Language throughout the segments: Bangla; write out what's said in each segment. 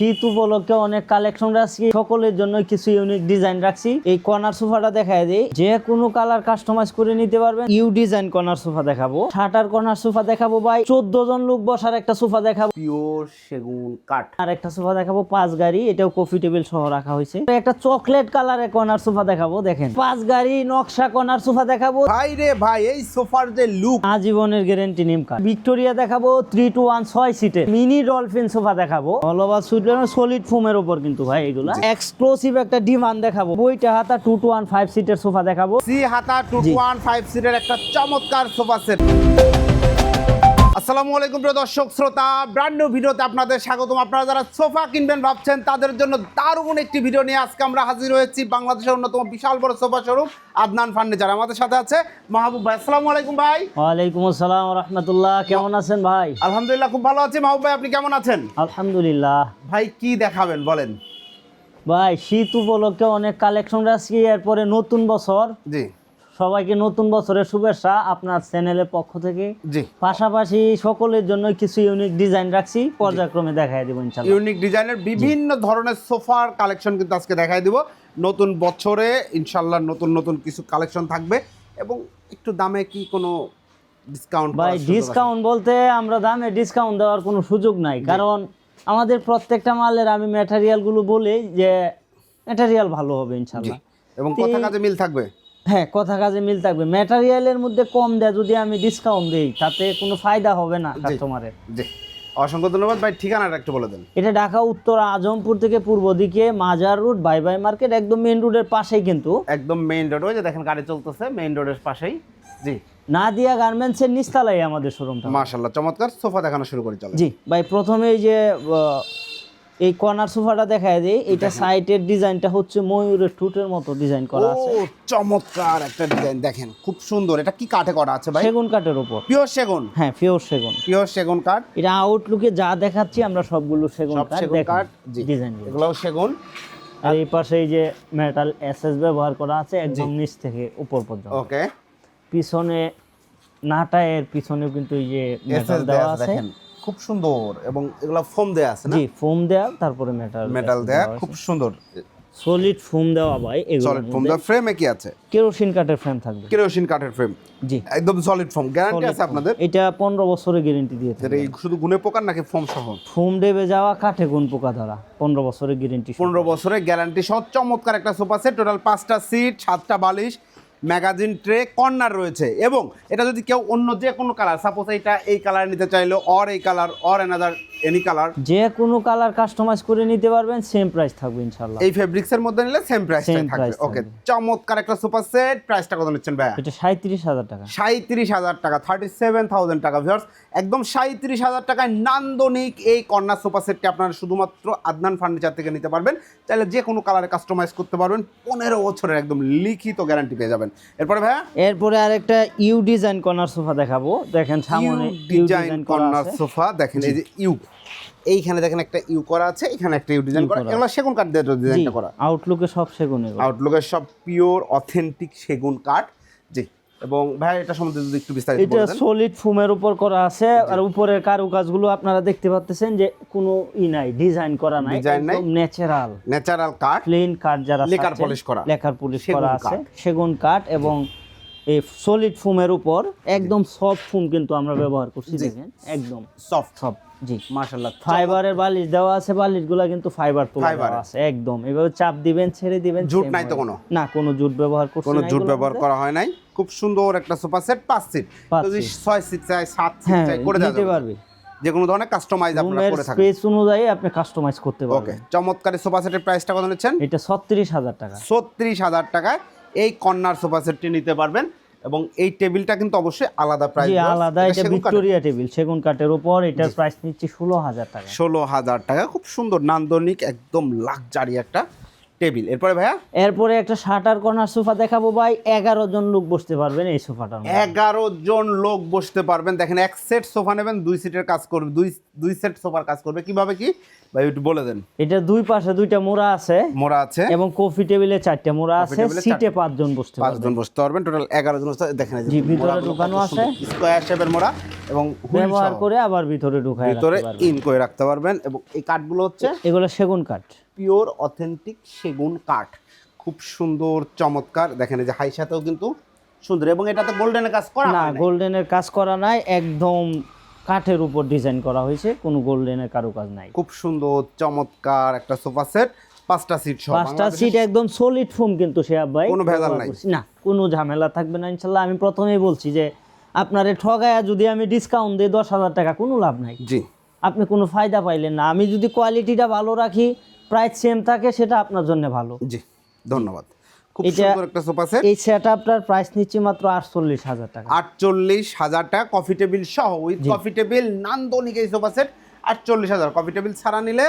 শীত উপলক্ষে অনেক কালেকশন রাখছি। সকলের জন্য কিছু ইউনিক ডিজাইন রাখছি। এই কর্নার সোফাটা দেখায় দিই। যে কোনো কালার কাস্টমাইজ করে নিতে পারবেন। ইউ ডিজাইন কর্নার সোফা দেখাবো। শাটার কর্নার সোফা দেখাবো ভাই। চোদ্দ জন লোক বসার একটা সোফা দেখাবো। পিওর সেগুন কাঠ। আর একটা সোফা দেখাবো পাঁচ গাড়ি। এটাও কফি টেবিল সহ রাখা হয়েছে। একটা চকলেট কালারের কর্নার সোফা দেখাবো দেখেন। পাঁচ গাড়ি নকশা কর্নার সোফা দেখাবো। ভাই রে ভাই এই সোফার যে লুক আজীবনের গ্যারেন্টি নিম কার্ড ভিক্টোরিয়া দেখাবো থ্রি টু ওয়ান ছয় সিটের মিনি ডলফিন সোফা দেখাবো। অল ওভার সলিড ফোমের উপর কিন্তু ভাই এগুলা। এক্সক্লুসিভ একটা ডিমান্ড দেখাবো। বইটা হাতা টু টু ওয়ান ফাইভ সিটের সোফা দেখাবো। সি হাতা টু টু ওয়ান ফাইভ সিটের একটা চমৎকার সোফা সেট আসসালামু আলাইকুম প্রিয় দর্শক শ্রোতা ব্র্যান্ড নিউ ভিডিওতে আপনাদের স্বাগতম। আপনারা যারা সোফা কিনবেন ভাবছেন তাদের জন্য দারুণ একটি ভিডিও নিয়ে আজকে আমরা হাজির হয়েছি বাংলাদেশের অন্যতম বিশাল বড় সোফা শোরুম আদনান ফার্নিচার। আমাদের সাথে আছে মাহবুব ভাই। আসসালামু আলাইকুম ভাই। ওয়ালাইকুম আসসালাম রহমতুল্লাহ। কেমন আছেন ভাই? আলহামদুলিল্লাহ খুব ভালো আছি। মাহবুব ভাই আপনি কেমন আছেন? আলহামদুলিল্লাহ। ভাই কি দেখাবেন বলেন? ভাই শীত উপলক্ষে অনেক কালেকশন রাখছি এরপরে নতুন বছর। জি। সবাইকে নতুন বছরের শুভেচ্ছা আপনার চ্যানেলের পক্ষ থেকে। জি। পাশাপাশি সকলের জন্য কিছু ইউনিক ডিজাইন রাখছি পর্যায়ক্রমে দেখাই দেবো ইনশাল্লাহ। ইউনিক ডিজাইনের বিভিন্ন ধরনের সোফার কালেকশন কিন্তু আজকে দেখাই দিব। নতুন বছরে ইনশাল্লাহ নতুন নতুন কিছু কালেকশন থাকবে এবং একটু দামে কি কোনো ডিসকাউন্ট ভাই ডিসকাউন্ট বলতে আমরা দামে ডিসকাউন্ট দেওয়ার কোনো সুযোগ নাই। কারণ আমাদের প্রত্যেকটা মালের আমি ম্যাটেরিয়ালগুলো বলি যে ম্যাটেরিয়াল ভালো হবে ইনশাল্লাহ। এবং কথা কাজে মিল থাকবে? হ্যাঁ কথা কাজে মিল থাকবে। ম্যাটেরিয়ালের মধ্যে কম দেয় যদি আমি ডিসকাউন্ট দিই তাতে কোনো ফায়দা হবে না কাস্টমারের জি। অসংখ্য ধন্যবাদ। ভাই ঠিকানাটা একটু বলে দেন। এটা ঢাকা উত্তর আজমপুর থেকে পূর্ব দিকে মাজার রোড বাই বাই মার্কেট একদম মেইন রোডের পাশেই কিন্তু। একদম মেইন রোড ওই যে দেখেন গাড়ি চলতেছে মেইন রোডের পাশেই। জি। নাদিয়া গার্মেন্টসের নিস্তালাই আমাদের শোরুমটা মাশাল্লাহ চমৎকার। সোফা দেখানো শুরু করি চলে জি ভাই প্রথমে এই যে এই কর্নার সোফাটা দেখায় দিই এটা সাইটের ডিজাইনটা হচ্ছে ময়ূরের টুটের মতো ডিজাইন করা ও আছে। চমৎকার একটা ডিজাইন দেখেন খুব সুন্দর। এটা কি কাঠে করা আছে ভাই? সেগুন কাঠের উপর। পিওর সেগুন? হ্যাঁ পিওর সেগুন। পিওর সেগুন কাঠ। এটা আউটলুকে যা দেখাচ্ছি আমরা সবগুলো সেগুন কাঠ সেগুন কাঠ ডিজাইন এগুলোও সেগুন। আর এই পাশে এই যে মেটাল এসএস ব্যবহার করা আছে একদম নিচ থেকে উপর পর্যন্ত। ওকে পিছনে নাটায়ের পিছনেও কিন্তু এই যে মেটাল দেওয়া আছে। দেখেন। খুব সুন্দর এবং এগুলা ফোম দেয়া আছে না? জি ফোম দেওয়া তারপরে মেটাল মেটাল দেয়া খুব সুন্দর। সলিড ফোম দেওয়া ভাই এগুলো সলিড ফোম দেওয়া ফ্রেমে কি আছে? কেরোসিন কাঠের ফ্রেম থাকবে। কেরোসিন কাঠের ফ্রেম জি। একদম সলিড ফোম গ্যারান্টি আছে আপনাদের? এটা পনেরো বছরের গ্যারান্টি দিয়ে থাকে এই শুধু গুনে পোকার নাকি ফোম সহ? ফোম দেবে যাওয়া কাঠে গুণ পোকা ধরা পনেরো বছরের গ্যারান্টি পনেরো বছরের গ্যারান্টি সহ চমৎকার একটা সোফা সেট টোটাল পাঁচটা সিট সাতটা বালিশ ম্যাগাজিন ট্রে কর্নার রয়েছে এবং এটা যদি কেউ অন্য যে কোনো কালার সাপোজ এটা এই কালার নিতে চাইলো অর এই colour or another any colour যে কোনো কালার কাস্টমাইজ করে নিতে পারবেন সেম প্রাইস থাকবে ইনশাল্লাহ এই ফেব্রিক্সের মধ্যে নিলে সেম Same থাকবে। ওকে চমৎকার একটা সোফা সেট প্রাইসটা কত নিচ্ছেন ভাইয়া? এটা সাঁত্রিশ হাজার টাকা। সাঁত্রিশ হাজার টাকা থার্টি সেভেন থাউজেন্ড টাকা ভিউয়ার্স একদম সাঁত্রিশ হাজার টাকায় নান্দনিক এই কর্নার সোফা সেটটি আপনারা শুধুমাত্র আদনান ফার্নিচার থেকে নিতে পারবেন। চাইলে যে কোনো কালারে কাস্টমাইজ করতে পারবেন। পনেরো বছরের একদম লিখিত গ্যারান্টি পেয়ে যাবেন। এরপরে ভাইয়া? এরপরে আরেকটা ইউ ডিজাইন কর্নার সোফা দেখাবো। দেখেন সামনে ইউ ডিজাইন কর্নার সোফা দেখেন এই যে ইউ এইখানে দেখেন একটা ইউ করা আছে এখানে একটা ইউ ডিজাইন করা। এগুলো সেগুন কাঠ দিয়ে ডিজাইনটা করা। আউটলুকে সব সেগুন এগুলো। আউটলুকের সব পিওর অথেন্টিক সেগুন কাঠ জি। এবং ভাই এটা সম্বন্ধে যদি একটু বিস্তারিত এটা সলিড ফোমের উপর করা আছে আর উপরের কারুকাজগুলো আপনারা দেখতে পাচ্ছেন যে কোনো ই নাই ডিজাইন করা নাই। একদম ন্যাচারাল ন্যাচারাল কাঠ প্লেন কাঠ যারা লেকার polish করা। লেকার পুলিশ করা আছে সেগুন কাঠ এবং এই সলিড ফোমের উপর একদম সফট ফোম কিন্তু আমরা ব্যবহার করছি দেখেন একদম সফট সব জি। মাশাআল্লাহ ফাইবারের বালিশ দেওয়া আছে বালিশগুলো কিন্তু ফাইবার Fiber। আছে একদম। এভাবে চাপ দিবেন ছেড়ে দিবেন জুট নাই তো কোনো? না কোনো জুট ব্যবহার করছি কোনো জুট ব্যবহার করা হয় নাই। খুব সুন্দর একটা সোফা সেট পাঁচ সিট। যদি ছয় সিট চাই সাত সিট হ্যাঁ চাই করে দিতে পারবে। যে কোনো ধরনের কাস্টমাইজ আপনারা করে থাকেন। স্পেস অনুযায়ী আপনি কাস্টমাইজ করতে ওকে চমৎকার সোফা সেটের প্রাইসটা কত নিচ্ছেন? এটা ছত্রিশ হাজার টাকা। ছত্রিশ হাজার টাকায় এই কর্নার সোফা সেটটি নিতে পারবেন। এবং এই টেবিলটা কিন্তু অবশ্যই আলাদা প্রাইস জি আলাদা এটা ভিক্টোরিয়া টেবিল সেগুন কাঠের উপর এটার প্রাইস নিচ্ছে ষোলো হাজার টাকা। ষোলো হাজার টাকা খুব সুন্দর নান্দনিক একদম লাক্সারি একটা টেবিল। এরপরে ভাইয়া? এরপরে একটা শাটার কর্নার সোফা দেখাবো ভাই। এগারো জন লোক বসতে পারবেন এই সোফাটার মধ্যে। এগারো জন লোক বসতে পারবেন। দেখেন এক সেট সোফা নেবেন দুই সিটের কাজ করবে দুই দুই সেট সোফার কাজ করবে। কীভাবে কি? ভাই একটু বলে দেন। এটা দুই পাশে দুইটা মোড়া আছে মোড়া আছে। এবং কফি টেবিলে চারটে মোড়া আছে। সিটে পাঁচজন বসতে পারবেন। পাঁচজন বসতে পারবেন। টোটাল এগারো জন বসতে- দেখেন জি, ভিতরে ঢুকানো আছে। স্কোয়ার শেপের মোড়া এবং ব্যবহার করে আবার ভিতরে ঢুকায় ভিতরে ইন করে রাখতে পারবেন এবং এই কাঠগুলো হচ্ছে এগুলো সেগুন কাঠ। পিওর অথেন্টিক সেগুন কাঠ। খুব সুন্দর চমৎকার। দেখেন এই যে হাই সাথেও কিন্তু সুন্দর এবং এটাতে গোল্ডেনের কাজ করা না। গোল্ডেনের কাজ করা নাই একদম কাঠের উপর ডিজাইন করা হয়েছে কোনো গোল্ডেনের কারুকাজ নাই। খুব সুন্দর চমৎকার একটা সোফা সেট পাঁচটা সিট সহ পাঁচটা সিট একদম সলিড ফোম কিন্তু সে ভাই কোনো ভেজাল নাই। না কোনো ঝামেলা থাকবে না ইনশাল্লাহ। আমি প্রথমেই বলছি যে আপনারে ঠগায়া যদি আমি ডিসকাউন্ট দিই দশ হাজার টাকা কোনো লাভ নাই। জি। আপনি কোনো ফায়দা পাইলেন না। আমি যদি কোয়ালিটিটা ভালো রাখি প্রাইস সেম থাকে সেটা আপনার জন্য ভালো। জি ধন্যবাদ। খুব সুন্দর একটা সোফা সেট। এই সেট আপটার প্রাইস নিচ্ছি মাত্র আটচল্লিশ হাজার টাকা। আটচল্লিশ হাজার টাকা কফি টেবিল সহ উইথ কফি টেবিল নান্দনিক এই সোফা সেট আটচল্লিশ হাজার। কফি টেবিল ছাড়া নিলে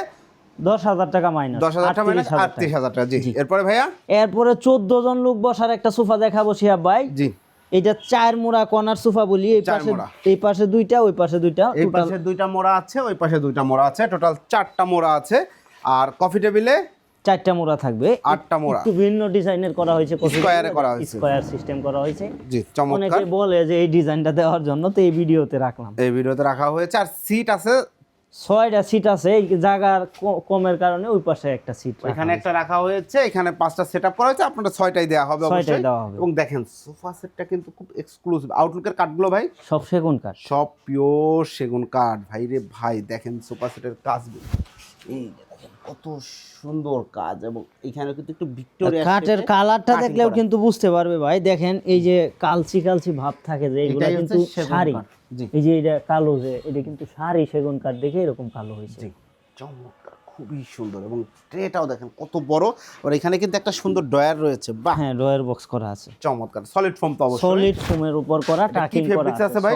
দশ হাজার টাকা মাইনাস দশ হাজার টাকা মাইনাস আটত্রিশ হাজার টাকা। জি। এরপরে ভাইয়া? এরপরে চোদ্দ জন লোক বসার একটা সোফা দেখাবো শিহাব ভাই। জি। এটা চার মোড়া কর্নার সোফা বলি এই পাশে। এই পাশে দুইটা ওই পাশে দুইটা এই পাশে দুইটা মোড়া আছে ওই পাশে দুইটা মোড়া আছে টোটাল চারটা মোড়া আছে। আর কফি টেবিলে চারটা মোড়া থাকবে। আটটা মোড়া। একটু ভিন্ন ডিজাইনের করা হয়েছে এ করা হয়েছে। স্কয়ার সিস্টেম করা হয়েছে। জি চমৎকার। অনেকে বলে যে এই ডিজাইনটা দেওয়ার জন্য তো এই ভিডিওতে রাখলাম। এই ভিডিওতে রাখা হয়েছে। আর সিট আছে ছয়টা সিট আছে এই জায়গার কমের কারণে ওই পাশে একটা সিট এখানে একটা রাখা হয়েছে এখানে পাঁচটা সেট আপ করা হয়েছে আপনারা ছয়টাই দেওয়া হবে ছয়টাই দেওয়া হবে। এবং দেখেন সোফা সেটটা কিন্তু খুব এক্সক্লুসিভ আউটলুকের কাঠগুলো ভাই? সব সেগুন কাঠ সব পিওর সেগুন কাঠ ভাই রে ভাই দেখেন সোফা সেটের কাজগুলো এই কত সুন্দর কাজ এবং এখানে কিন্তু একটু ভিক্টোরিয়া কাঠের কালারটা দেখলেও কিন্তু বুঝতে পারবে ভাই। দেখেন এই যে কালচি কালচি ভাব থাকে যে এগুলো কিন্তু শাড়ি। এই যে এটা কালো যে এটা কিন্তু শাড়ি সেগুন কাঠ দেখে এরকম কালো হয়েছে। জি। চমৎকার খুবই সুন্দর এবং ট্রেটাও দেখেন কত বড়। আর এখানে কিন্তু একটা সুন্দর ডয়ার রয়েছে বাহ! হ্যাঁ ড্রয়ার বক্স করা আছে। চমৎকার সলিড ফোম তো অবশ্যই। সলিড ফোমের উপর করা টাকিং করা আছে ভাই?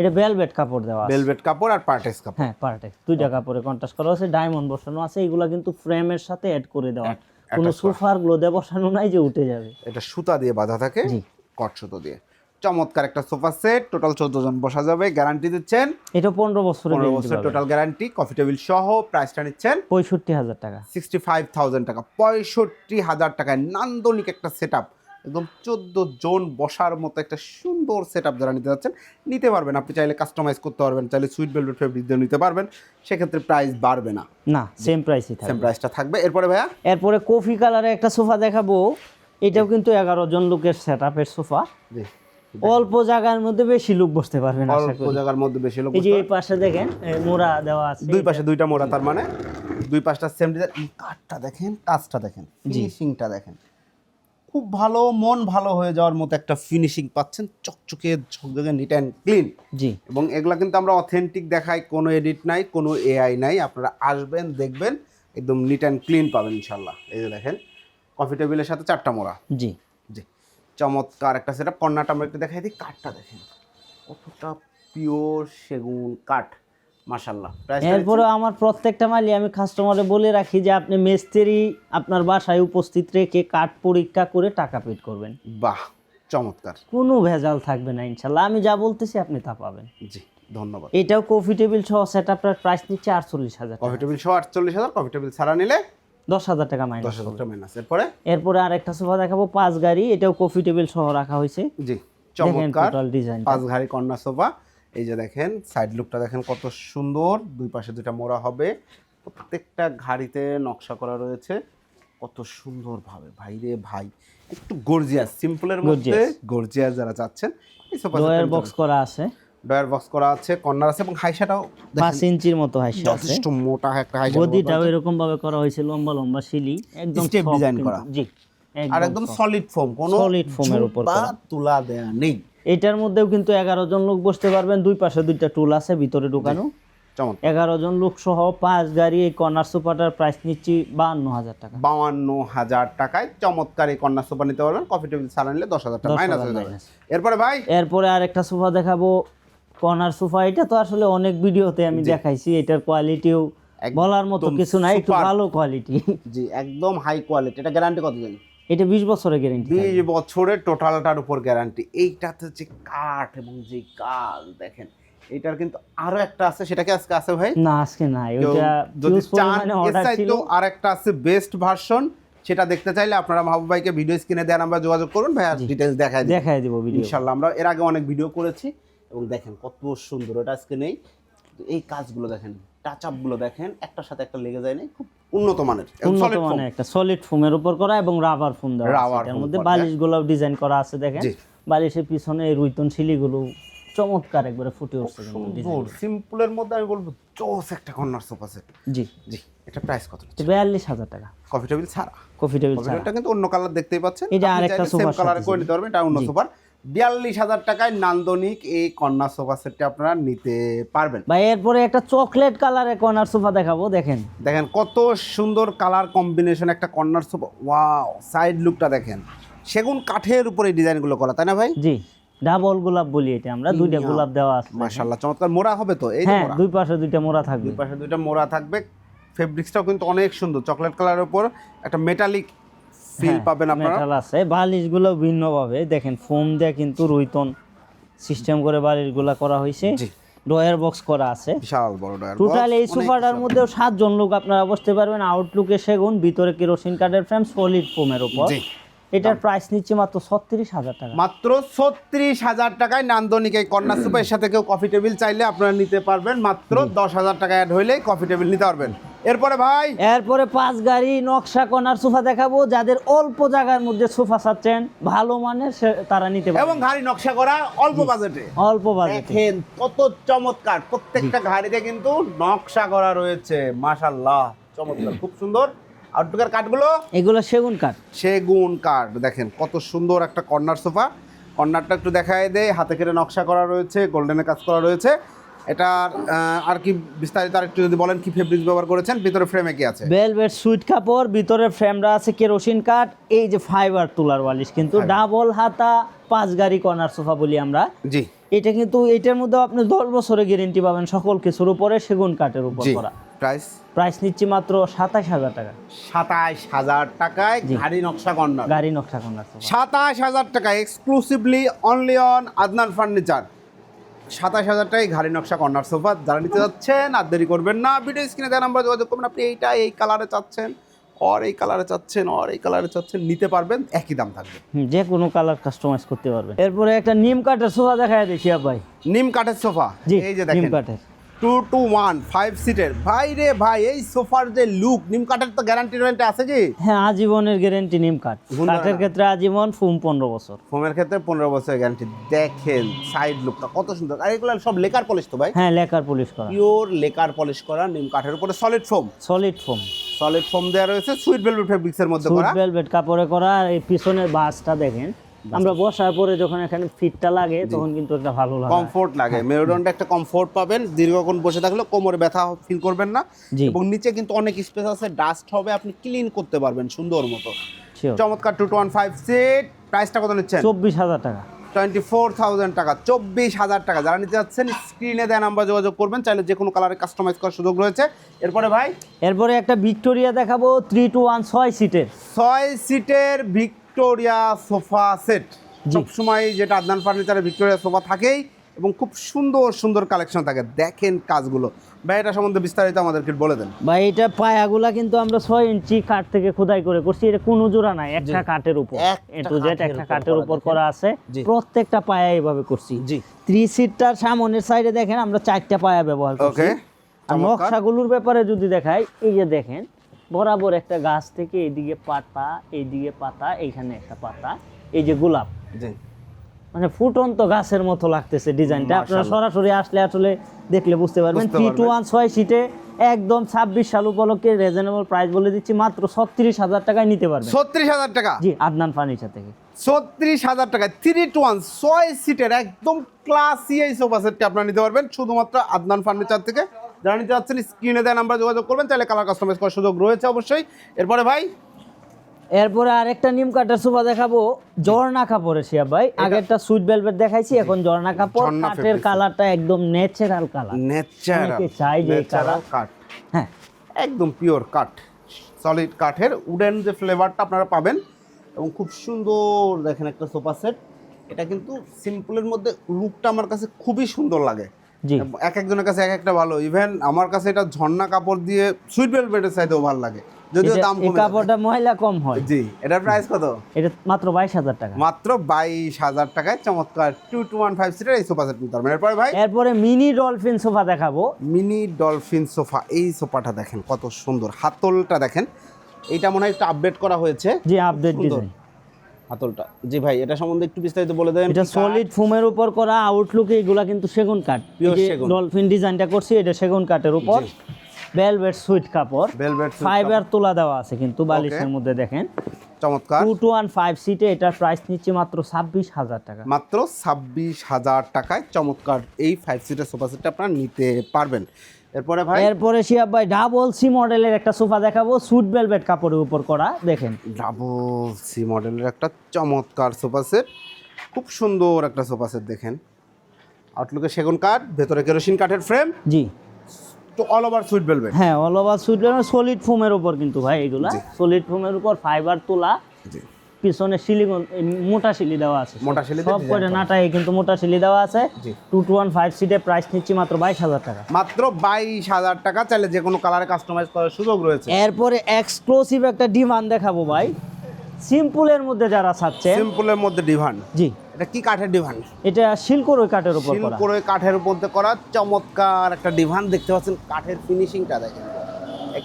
এটা ভেলভেট কাপড় দেওয়া আছে। ভেলভেট কাপড় আর পার্টেক্স কাপড়। হ্যাঁ পার্টেক্স দুইটা কাপড়ে কন্ট্রাস্ট করা আছে ডায়মন্ড বসানো আছে এগুলা কিন্তু ফ্রেমের সাথে অ্যাড করে দেওয়া। কোনো সোফার গ্লোদে বসানো নাই যে উঠে যাবে। এটা সুতা দিয়ে বাঁধা থাকে জি। কট সুতো দিয়ে। চমৎকার একটা সোফা সেট টোটাল চোদ্দ জন বসা যাবে গ্যারান্টি দিচ্ছেন। এটা পনেরো বছরের পনেরো বছর টোটাল গ্যারান্টি কফি টেবিল সহ প্রাইসটা নিচ্ছেন। পঁয়ষট্টি হাজার টাকা। সিক্সটি ফাইভ থাউজেন্ড টাকা পঁয়ষট্টি হাজার টাকায় নান্দনিক একটা সেট একদম চোদ্দ জন বসার মতো একটা সুন্দর সেট আপ যারা নিতে যাচ্ছেন নিতে পারবেন। আপনি চাইলে কাস্টমাইজ করতে পারবেন চাইলে সুইট বেলভেট ফেব্রিক দিয়ে নিতে পারবেন সেক্ষেত্রে প্রাইস বাড়বে না। না সেম প্রাইসই সেম থাকবে প্রাইসটা থাকবে। এরপরে ভাইয়া? এরপরে কফি কালারে একটা সোফা দেখাবো। এটাও কিন্তু এগারো জন লোকের সেট আপের সোফা জি। অল্প জায়গার মধ্যে বেশি লোক বসতে পারবেন অল্প জায়গার মধ্যে বেশি লোক এই যে এই পাশে দেখেন মোড়া দেওয়া আছে। দুই পাশে দুইটা মোড়া তার মানে দুই পাশটা সেম ডিজাইন কাঠটা দেখেন কাজটা দেখেন ফিনিশিংটা দেখেন। খুব ভালো মন ভালো হয়ে যাওয়ার মতো একটা ফিনিশিং পাচ্ছেন চকচকে ঝকঝকে নিট অ্যান্ড ক্লিন জি। এবং এগুলা কিন্তু আমরা অথেন্টিক দেখাই কোনো এডিট নাই কোনো এআই নাই আপনারা আসবেন দেখবেন একদম নিট অ্যান্ড ক্লিন পাবেন ইনশাল্লাহ এই যে দেখেন কফি টেবিলের সাথে চারটা মোড়া। জি। জি। চমৎকার একটা সেটা কর্নারটা আমরা একটু দেখাই দিই কাঠটা দেখেন। কতটা পিওর সেগুন কাঠ। মাশাল্লাহ এরপরে আমার প্রত্যেকটা মালি আমি কাস্টমারে বলে রাখি যে আপনি মিস্ত্রি আপনার বাসায় উপস্থিত রেখে কাঠ পরীক্ষা করে টাকা পেড করবেন। বাহ চমৎকার। কোনো ভেজাল থাকবে না ইনশাল্লাহ আমি যা বলতেছি আপনি তা পাবেন। জি ধন্যবাদ। এটাও কফি টেবিল সহ সেট আপটার প্রাইস নিচ্ছে আটচল্লিশ হাজার কফি টেবিল সহ আটচল্লিশ হাজার কফি টেবিল ছাড়া নিলে দশ হাজার টাকা দশ হাজার টাকা মাইনাস এরপরে? এরপরে আর একটা সোফা দেখাবো পাঁচ গাড়ি। এটাও কফি টেবিল সহ রাখা হয়েছে। জি চমৎকার। ডিজাইন পাঁচ ঘাড়ি কর্নার সোফা এই যে দেখেন সাইড লুকটা দেখেন কত সুন্দর। দুই পাশে দুইটা মোড়া হবে। প্রত্যেকটা ঘাড়িতে নকশা করা রয়েছে। কত সুন্দর ভাবে ভাই রে ভাই একটু গর্জিয়াস সিম্পলের মধ্যে গর্জিয়াস যারা চাচ্ছেন এই সোফা ডয়ার বক্স করা আছে। ডয়ার বক্স করা আছে কর্নার আছে এবং হাইসাটাও পাঁচ ইঞ্চির মতো হাইসা আছে। যথেষ্ট মোটা একটা হাইসা গদিটাও এরকম ভাবে করা হয়েছে লম্বা লম্বা শিলি একদম design কিন্তু। করা। জি আর একদম সলিড ফোম কোনো সলিড এর উপর। তুলা দেয়া নেই। এটার মধ্যেও কিন্তু এগারো জন লোক বসতে পারবেন দুই পাশে দুইটা টুল আছে ভিতরে ঢুকানো। এগারো জন লোক সহ পাঁচ গাড়ি এই কর্নার সোফাটার প্রাইস নিচ্ছি বাহান্ন হাজার টাকা। বাউান্ন হাজার টাকায় চমৎকার এই কন্যা সোফা নিতে পারবেন কফি টেবিল ছাড়া নিলে দশ হাজার টাকা মাইনাস হয়ে যাবে। এরপরে ভাই? এরপরে আর একটা সোফা দেখাবো কর্নার সোফা। এটা তো আসলে অনেক ভিডিওতে আমি দেখাইছি এটার কোয়ালিটিও বলার মতো কিছু নাই একটু ভালো কোয়ালিটি জি একদম হাই কোয়ালিটি এটা গ্যারান্টি কত দিন? এটা বিশ বছরের গ্যারান্টি বিশ বছরের টোটালটার উপর গ্যারান্টি এইটাতে যে কাঠ এবং যে কাজ দেখেন এটার কিন্তু আরও একটা আছে সেটা কি আজকে আছে ভাই? না আজকে কেউ ওইটা যদি চান এর অর্ডার আর একটা আছে বেস্ট ভার্সন সেটা দেখতে চাইলে আপনারা মাহবুব ভাইকে ভিডিও স্ক্রিনে দেওয়া নাম্বার যোগাযোগ করুন ভাই ডিটেলস দেখায় দেখাই দিব ভিডিও ইনশাল্লাহ আমরা এর আগে অনেক ভিডিও করেছি এবং দেখেন কত সুন্দর এটা আজকে নেই। তো এই কাজগুলো দেখেন টাচগুলো দেখেন একটার সাথে একটা লেগে যায় না খুব উন্নত মানের। উন্নত মানের একটা সলিড ফোমের উপর করা এবং রাবার ফোম দেওয়া আছে। এটার foam মধ্যে বালিশগুলো ডিজাইন করা আছে দেখেন। বালিশের পিছনে এই রুইতন শিলিগুলো চমৎকার একবারে ফুটে উঠছে কিন্তু সুন্দর সিম্পলের মধ্যে আমি বলব জোস একটা কর্নার সোফা সেট জি। জি এটা প্রাইস কত বিয়াল্লিশ হাজার টাকা। কফি টেবিল ছাড়া। কফি টেবিল ছাড়া। কিন্তু অন্য কালার দেখতেই পাচ্ছেন। এটা আরেকটা সোফার কালারে করে নিতে পারবেন এটা অন্য সোফার বিয়াল্লিশ হাজার টাকায় নান্দনিক এই কর্নার সোফা সেটটি আপনারা নিতে পারবেন। ভাই এরপরে একটা চকলেট কালারের কর্নার সোফা দেখাবো দেখেন। দেখেন কত সুন্দর কালার কম্বিনেশন একটা কর্নার সোফা। ওয়াও সাইড লুকটা দেখেন। সেগুন কাঠের উপরে ডিজাইনগুলো করা তাই না ভাই? জি ডাবল গোলাপ বলি এটা আমরা দুইটা গোলাপ দেওয়া আছে। মাশাআল্লাহ চমৎকার। মোড়া হবে তো? এই হ্যাঁ দুই পাশে দুইটা মোড়া থাকবে। দুই পাশে দুইটা মোড়া থাকবে। ফেব্রিক্সটাও কিন্তু অনেক সুন্দর। চকলেট কালারের উপর একটা মেটালিক ফিল হ্যাঁ, পাবেন আপনারা? মেটাল আছে। বালিশগুলো ভিন্ন ভাবে দেখেন ফোম দিয়ে কিন্তু রুইতন সিস্টেম করে বালিশগুলা করা হয়েছে জি। ড্রয়ার বক্স করা আছে। বিশাল বড় ডয়ার টোটাল এই সোফাটার মধ্যেও সাতজন লোক আপনারা বসতে পারবেন। আউটলুকে সেগুন ভিতরে কেরোসিন কাঠের ফ্রেম সলিড ফোমের উপর। এটার প্রাইস নিচ্ছে মাত্র ছত্রিশ হাজার টাকা। মাত্র ছত্রিশ হাজার টাকায় নান্দনিক এই কন্যা সুপার সাথে কেউ কফি টেবিল চাইলে আপনারা নিতে পারবেন। মাত্র দশ হাজার টাকা অ্যাড হইলেই কফি টেবিল নিতে পারবেন। এরপরে ভাই? এরপরে পাঁচ গাড়ি নকশা কনার সোফা দেখাবো যাদের অল্প জায়গার মধ্যে সোফা চাচ্ছেন ভালো মানের তারা নিতে এবং পারবেন ঘাড়ি নকশা করা অল্প বাজেটে। অল্প বাজেটে। দেখেন কত চমৎকার। প্রত্যেকটা ঘাড়িতে কিন্তু নকশা করা রয়েছে মাশাল্লাহ চমৎকার খুব সুন্দর। আউটলুকের কাঠগুলো? এগুলো সেগুন কাঠ। সেগুন কাঠ। দেখেন কত সুন্দর একটা কর্নার সোফা। কর্নারটা একটু দেখায় দেয় হাতে কেটে নকশা করা রয়েছে গোল্ডেনের কাজ করা রয়েছে। এটার আর কি বিস্তারিত আর একটু যদি বলেন কি ফেব্রিক ব্যবহার করেছেন ভিতরে ফ্রেমে কি আছে? ভেলভেট সুইট কাপড় ভিতরে ফ্রেমটা আছে কেরোসিন কাঠ এই যে ফাইবার তুলার বালিশ কিন্তু ডাবল হাতা পাঁচ গাড়ি কর্নার সোফা বলি আমরা। জি। এটা কিন্তু এটার মধ্যে আপনি দশ বছরের গ্যারেন্টি পাবেন সকল কিছুর উপরে সেগুন কাঠের উপর করা। প্রাইস প্রাইস নিচ্ছি মাত্র সাতাশ হাজার টাকা। সাতাশ হাজার টাকায়। ঘাড়ি নকশা কর্নার গাড়ি নকশা কর্নার সাতাশ হাজার টাকা exclusively only on Adnan furniture সাতাশ হাজার টাকায় ঘাড়ি নকশা কর্নার সোফা যারা নিতে যাচ্ছেন আর দেরি করবেন না। ভিডিও স্ক্রিনে দেওয়া নাম্বার যোগাযোগ করবেন আপনি এইটা এই কালারে চাচ্ছেন আর এই কালারে চাচ্ছেন আর এই কালারে চাচ্ছেন নিতে পারবেন একই দাম থাকবে। যে কোনো কালার কাস্টমাইজ করতে পারবেন। এরপরে একটা নিম কাঠের সোফা দেখা দেখি ভাই। নিম কাঠের সোফা? এই যে দেখেন। নিম কাঠের। টু টু ওয়ান ফাইভ সিটের ভাই রে ভাই এই সোফার যে লুক নিম কাঠের তো গ্যারান্টি ওয়ারেন্টি আছে কি? হ্যাঁ আজীবনের গ্যারান্টি নিম কাঠ। কাঠের ক্ষেত্রে আজীবন ফুম পনেরো বছর। ফোমের ক্ষেত্রে পনেরো বছরের গ্যারান্টি দেখেন সাইড লুকটা কত সুন্দর। আর এগুলো সব লেকার পলিশ তো ভাই? হ্যাঁ লেকার পলিশ করা। পিওর লেকার পলিশ করা নিম কাঠের উপরে solid foam solid foam solid foam দেওয়া রয়েছে সুইট ভেলভেট ফেব্রিক্সের মধ্যে করা। ভেলভেট কাপড়ে করা আর এই পিছনের বাসটা দেখেন। আমরা বসার পরে যখন এখানে ফিটটা লাগে তখন কিন্তু একটা ভালো লাগে। কমফোর্ট লাগে। মেরুদণ্ডে একটা কমফোর্ট পাবেন। দীর্ঘক্ষণ বসে থাকলে কোমরে ব্যথা ফিল করবেন না। এবং নিচে কিন্তু অনেক স্পেস আছে। ডাস্ট হবে আপনি ক্লিন করতে পারবেন সুন্দর মতো। চমৎকার টু ওয়ান ফাইভ সিট প্রাইসটা কত নিচ্ছেন? চব্বিশ হাজার টাকা। টোয়েন্টি ফোর থাউজেন্ড টাকা। চব্বিশ হাজার টাকা। যারা নিতে যাচ্ছেন স্ক্রিনে দেয় নাম্বার যোগাযোগ করবেন। চাইলে যে কোনো কালারে কাস্টমাইজ করার সুযোগ রয়েছে। এরপরে ভাই? এরপরে একটা ভিক্টোরিয়া দেখাবো। থ্রি টু ওয়ান ছয় সিটের ছয় সিটের ভিক্টোরিয়া সোফা সেট। সবসময় যেটা আদনান ফার্নিচারের ভিক্টোরিয়া সোফা থাকেই এবং খুব সুন্দর সুন্দর কালেকশন থাকে। দেখেন কাজগুলো। ভাই এটা সম্বন্ধে বিস্তারিত আমাদেরকে বলে দেন। বা এটা পায়াগুলা কিন্তু আমরা ছয় ইঞ্চি কাঠ থেকে খোদাই করে করছি। এটা কোনো জোড়া নাই একটা কাঠের উপর। একটা টু জেড কাঠের একটা উপর কাঠের করা উপর করা আছে। প্রত্যেকটা পায়া এইভাবে করছি। জি। থ্রি সিটটার সামনের সাইডে দেখেন আমরা চারটা পায়া ব্যবহার করছি। নকশাগুলোর ব্যাপারে যদি দেখাই এই যে দেখেন বরাবর একটা গাছ থেকে এইদিকে পাতা এইদিকে পাতা এইখানে একটা পাতা এই যে গোলাপ। মানে ফুটন্ত গাছের মতো লাগতেছে ডিজাইনটা। আপনারা সরাসরি আসলে আসলে দেখলে বুঝতে পারবেন। থ্রি টু ওয়ান ছয় সিটে একদম ছাব্বিশ সাল উপলক্ষে রিজনেবল প্রাইস বলে দিচ্ছি মাত্র ছত্রিশ হাজার টাকায় নিতে পারবেন। ছত্রিশ হাজার টাকা? জি আদনান ফার্নিচার থেকে। ছত্রিশ হাজার টাকা থ্রি টু ওয়ান ছয় সিটের একদম ক্লাসি এই সোফা সেটটি আপনারা নিতে পারবেন। শুধুমাত্র আদনান ফার্নিচার থেকে। যারা নিতে যাচ্ছেন স্ক্রিনে দেওয়া নাম্বার যোগাযোগ করবেন তাহলে কালার কাস্টমাইজ করার সুযোগ রয়েছে অবশ্যই। এরপরে ভাই? এরপরে আরেকটা নিম কাঠের সোফা দেখাবো জর্না কাপড়ের শিয়া ভাই। আগেরটা সুইট ভেলভেট দেখাইছি এখন জর্না কাপড়। ঝর্ণা কাঠের কালারটা একদম ন্যাচারাল কালার। ন্যাচারাল চায় যে ন্যাচারাল কাঠ। হ্যাঁ। একদম পিওর কাঠ। সলিড কাঠের উডেন যে ফ্লেভারটা আপনারা পাবেন এবং খুব সুন্দর দেখেন একটা সোফা সেট এটা কিন্তু সিম্পলের মধ্যে লুকটা আমার কাছে খুবই সুন্দর লাগে। এক একজনের কাছে এক একটা ভালো। ইভেন আমার কাছে এটা ঝর্ণা কাপড় দিয়ে সুইট বেল্ট ভেলভেটের চাইতেও ভালো লাগে। যদিও দাম কমে। কাপড়টা ময়লা কম হয়। জি এটার প্রাইস কত? এটা মাত্র বাইশ হাজার টাকা। মাত্র বাইশ হাজার টাকায় চমৎকার two two one five seater এই সোফা সেট নিতে পারবেন। এরপরে ভাই? এরপরে মিনি ডলফিন সোফা দেখাবো। মিনি ডলফিন সোফা এই সোফাটা দেখেন কত সুন্দর। হাতলটা দেখেন। এটা মনে হয় একটু আপডেট করা হয়েছে। জি আপডেট ডিজাইন হাতলটা। জি ভাই এটা সম্বন্ধে একটু বিস্তারিত বলে দেন। এটা সলিড ফোমের উপর করা আউটলুকে এগুলা কিন্তু সেগুন কাঠ। ডলফিন ডিজাইনটা করছি এটা সেগুন কাঠের উপর। ভেলভেট সুইট কাপড়। ভেলভেট ফাইবার তোলা দেওয়া আছে কিন্তু বালিশের মধ্যে দেখেন। চমৎকার। টু টু ওয়ান ফাইভ সিটে এটার প্রাইস নিচ্ছে মাত্র ছাব্বিশ হাজার টাকা। মাত্র ছাব্বিশ হাজার টাকায় চমৎকার এই ফাইভ সিটের সোফা সেটটা আপনারা নিতে পারবেন। এরপরে ভাই? এরপরে শিয়াব ভাই ডাবল সি মডেলের একটা সোফা দেখাবো সুট ভেলভেট কাপড়ের উপর করা দেখেন। ডাবল সি মডেলের একটা চমৎকার সোফা সেট খুব সুন্দর একটা সোফা সেট দেখেন। আউটলুকে সেগুন কাঠ ভেতরে কেরোসিন কাঠের ফ্রেম জি। তো অল ওভার সুইট ভেলভেট হ্যাঁ অল ওভার সুইট সলিড ফোমের উপর কিন্তু ভাই এগুলা। সলিড ফোমের উপর ফাইবার তোলা। জি। পিছনে সিলিকন মোটা সিলি দেওয়া আছে মোটা শিলিতে সব করে নাটাই কিন্তু মোটা সিলি দেওয়া আছে। টু টু ওয়ান ফাইভ সিটের প্রাইস নিচ্ছি মাত্র বাইশ হাজার টাকা। মাত্র বাইশ হাজার টাকা। চাইলে যে কোনো কালারে কাস্টমাইজ করার সুযোগ রয়েছে। এরপরে এক্সক্লুসিভ একটা ডিমান্ড দেখাবো ভাই। সিম্পলের মধ্যে যারা চাচ্ছেন সিম্পলের মধ্যে ডিভান জি। এটা কি কাঠের ডিভান এটা শিলকোর ওই কাঠের উপর করা। করে কাঠের উপর করা। চমৎকার একটা ডিভান দেখতে পাচ্ছেন কাঠের ফিনিশিংটা দেখেন।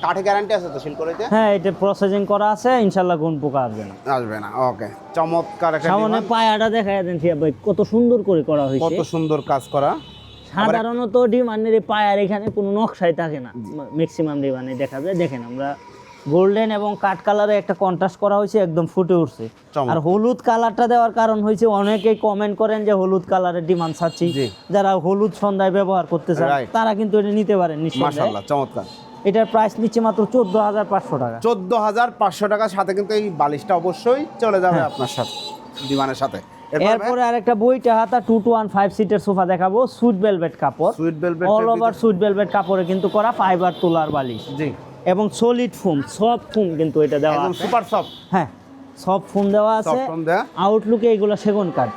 কাঠে গ্যারান্টি আছে তো করেতে হ্যাঁ এটা প্রসেসিং করা আছে কোন পোকা আসবে না। আসবে না ওকে চমৎকার একটা সামনে পায়াটা দেখা দেন শিয়া ভাই কত সুন্দর করে করা হয়েছে। কত সুন্দর কাজ করা। সাধারণত ডিমান্ডের পায়ার এখানে কোনো নকশাই থাকে না। ম্যাক্সিমাম ডিমান্ডে দেখা যায়। দেখেন আমরা গোল্ডেন এবং কাঠ কালারে একটা কন্ট্রাস্ট করা হয়েছে একদম ফুটে উঠছে। আর হলুদ কালারটা দেওয়ার কারণ হয়েছে অনেকেই কমেন্ট করেন যে হলুদ কালারের ডিমান্ড চাচ্ছি যারা হলুদ সন্ধ্যায় ব্যবহার করতে চান তারা কিন্তু এটা নিতে পারেন নিঃসন্দেহে চমৎকার। এটার প্রাইস নিচ্ছে মাত্র চোদ্দ হাজার পাঁচশো টাকা। চোদ্দ হাজার পাঁচশো টাকার সাথে কিন্তু এই বালিশটা অবশ্যই চলে যাবে আপনার সাথে ডিভানের সাথে। এরপরে? আরেকটা বইটা হাতা টু টু ওয়ান ফাইভ সিটের সোফা দেখাবো সুইট ভেলভেট কাপড়। Suede velvet all over suede velvet কাপড়ে কিন্তু করা ফাইবার তোলার বালিশ। জি। এবং সলিড ফোম সব ফোম কিন্তু এটা দেওয়া আছে। সুপার সফট হ্যাঁ সব ফোম দেওয়া আছে। সফট আউটলুকে এগুলো সেগুন কাঠ।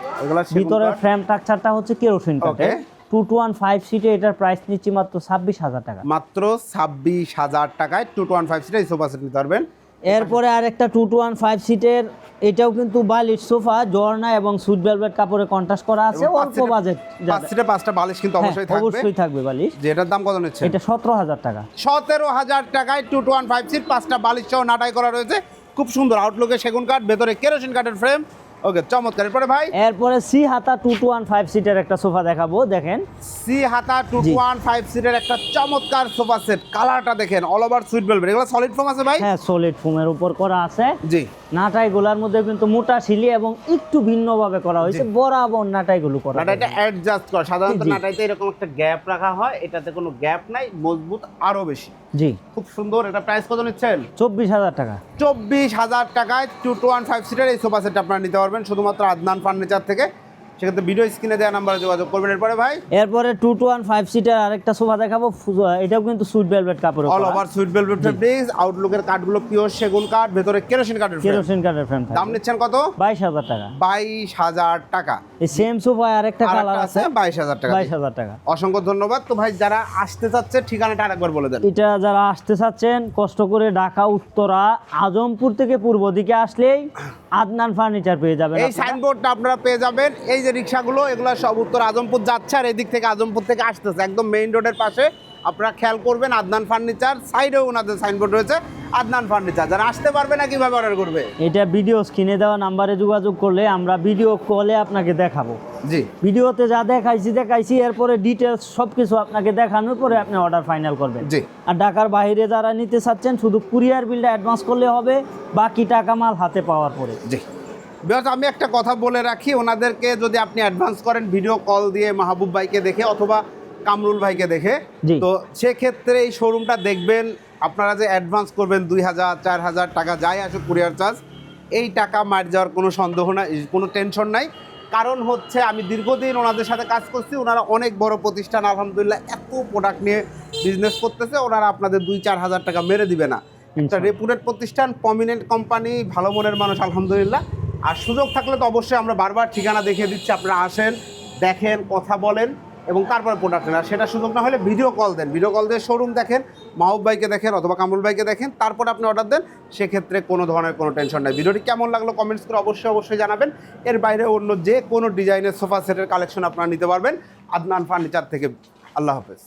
ভিতরের ফ্রেম স্ট্রাকচারটা হচ্ছে kerosene Okay. Two two one five সিটে এটার প্রাইস নিচ্ছি মাত্র ছাব্বিশ হাজার টাকা। মাত্র ছাব্বিশ হাজার টাকায় টু টু ওয়ান ফাইভ এই সোফা সেট নিতে পারবেন। এরপরে আরেকটা টু টু ওয়ান ফাইভ সিটের এটাও কিন্তু বালিশ সোফা জর্না এবং সুট ভেলভেট কাপড়ে কন্ট্রাস্ট করা আছে অল্প বাজেট পাঁচ সিটে পাঁচটা বালিশ কিন্তু অবশ্যই থাকবে। অবশ্যই থাকবে বালিশ। যে এটার দাম কত নিচ্ছে এটা সতেরো হাজার টাকা। সতেরো হাজার টাকায় two two one five seat পাঁচটা বালিশ সহ নাটাই করা রয়েছে। খুব সুন্দর আউটলুকে সেগুন কাঠ ভেতরে কেরোসিন কাঠের ফ্রেম ওকে চমৎকার। এরপরে ভাই? এরপরে সি হাতা টু টু ওয়ান ফাইভ সিটের একটা সোফা দেখাবো দেখেন। সি হাতা টু টু ওয়ান ফাইভ সিটের একটা চমৎকার সোফা সেট। কালারটা দেখেন অল ওভার সুইট ভেলভেট এগুলো সলিড ফর্ম আছে ভাই? হ্যাঁ সলিড ফোমের উপর করা আছে। জি। নাটাই গুলার মধ্যে কিন্তু মোটা শিলি এবং একটু ভিন্নভাবে করা হয়েছে বরাবর নাটাই গুলো করা নাটাইটা অ্যাডজাস্ট করা। সাধারণত নাটাইতে এরকম একটা গ্যাপ রাখা হয় এটাতে কোনো গ্যাপ নাই মজবুত আরও বেশি। জি। খুব সুন্দর। এটা প্রাইস কত নিচ্ছেন? চব্বিশ হাজার টাকা। চব্বিশ হাজার টাকায় two two one five seater এই সোফা সেটটা আপনারা নিতে পারবেন। শুধুমাত্র আদনান ফার্নিচার থেকে। সেক্ষেত্রে ভিডিও স্ক্রিনে দেওয়া নাম্বারে যোগাযোগ করবেন। এরপরে ভাই? এরপরে two two one five seater আরেকটা সোফা দেখাবো। এটাও কিন্তু সুইট ভেলভেট কাপড় all over suede velvet fabrics আউটলুকের কাঠগুলো পিওর সেগুন কাঠ ভেতরে কেরোসিন কাঠের। কেরোসিন কাঠের ফ্রেম দাম নিচ্ছেন কত? বাইশ হাজার টাকা। বাইশ হাজার টাকা। এই সেম সোফা আরেকটা আর কালার আছে। বাইশ হাজার টাকা। বাইশ হাজার টাকা। অসংখ্য ধন্যবাদ। তো ভাই যারা আসতে চাচ্ছে ঠিকানাটা আরেকবার বলে দেন। এটা যারা আসতে চাচ্ছেন কষ্ট করে ঢাকা উত্তরা আজমপুর থেকে পূর্ব দিকে আসলেই আদনান ফার্নিচার পেয়ে যাবেন এই। সাইনবোর্ডটা আপনারা পেয়ে যাবেন। এই যে রিক্সাগুলো এগুলো সব উত্তর আজমপুর যাচ্ছে আর এদিক থেকে আজমপুর থেকে আসতেছে। একদম মেইন রোডের পাশে। আপনারা খেয়াল করবেন আদনান ফার্নিচার সাইডেও ওনাদের সাইনবোর্ড রয়েছে। আদনান ফার্নিচার যারা আসতে পারবে না কীভাবে অর্ডার করবে? এটা ভিডিও স্ক্রিনে দেওয়া নাম্বারে যোগাযোগ করলে আমরা ভিডিও কলে আপনাকে দেখাবো। জি। ভিডিওতে যা দেখাইছি দেখাইছি এরপরে ডিটেলস সব কিছু আপনাকে দেখানোর পরে আপনি অর্ডার ফাইনাল করবেন। জি। আর ঢাকার বাইরে যারা নিতে চাচ্ছেন শুধু কুরিয়ার বিলটা অ্যাডভান্স করলে হবে বাকি টাকা মাল হাতে পাওয়ার পরে। জি। বিকজ আমি একটা কথা বলে রাখি ওনাদেরকে যদি আপনি অ্যাডভান্স করেন ভিডিও কল দিয়ে মাহবুব ভাইকে দেখে অথবা কামরুল ভাইকে দেখে। তো সেক্ষেত্রে এই শোরুমটা দেখবেন আপনারা যে অ্যাডভান্স করবেন দুই হাজার চার হাজার টাকা যাই আসুক কুরিয়ার চার্জ এই টাকা মার যাওয়ার কোনো সন্দেহ নাই কোনো টেনশন নাই। কারণ হচ্ছে আমি দীর্ঘদিন ওনাদের সাথে কাজ করছি ওনারা অনেক বড় প্রতিষ্ঠান আলহামদুলিল্লাহ এত প্রোডাক্ট নিয়ে বিজনেস করতেছে ওনারা আপনাদের দুই চার হাজার টাকা মেরে দিবে না। একটা রেপুটেড প্রতিষ্ঠান প্রমিনেন্ট কোম্পানি ভালো মনের মানুষ আলহামদুলিল্লাহ। আর সুযোগ থাকলে তো অবশ্যই আমরা বারবার ঠিকানা দেখিয়ে দিচ্ছি আপনারা আসেন দেখেন কথা বলেন এবং তারপরে প্রোডাক্ট নেন। আর সেটা সুযোগ না হলে ভিডিও কল দেন। ভিডিও কল দিয়ে শোরুম দেখেন মাহবুব ভাইকে দেখেন অথবা কামরুল ভাইকে দেখেন, তারপর আপনি অর্ডার দেন, সেক্ষেত্রে কোনো ধরনের কোনো টেনশন নেই। ভিডিওটি কেমন লাগল কমেন্টস করে অবশ্যই অবশ্যই জানাবেন। এর বাইরে অন্য যে কোনো ডিজাইনের সোফা সেটের কালেকশন আপনারা নিতে পারবেন। আদনান ফার্নিচার থেকে। আল্লাহ হাফেজ।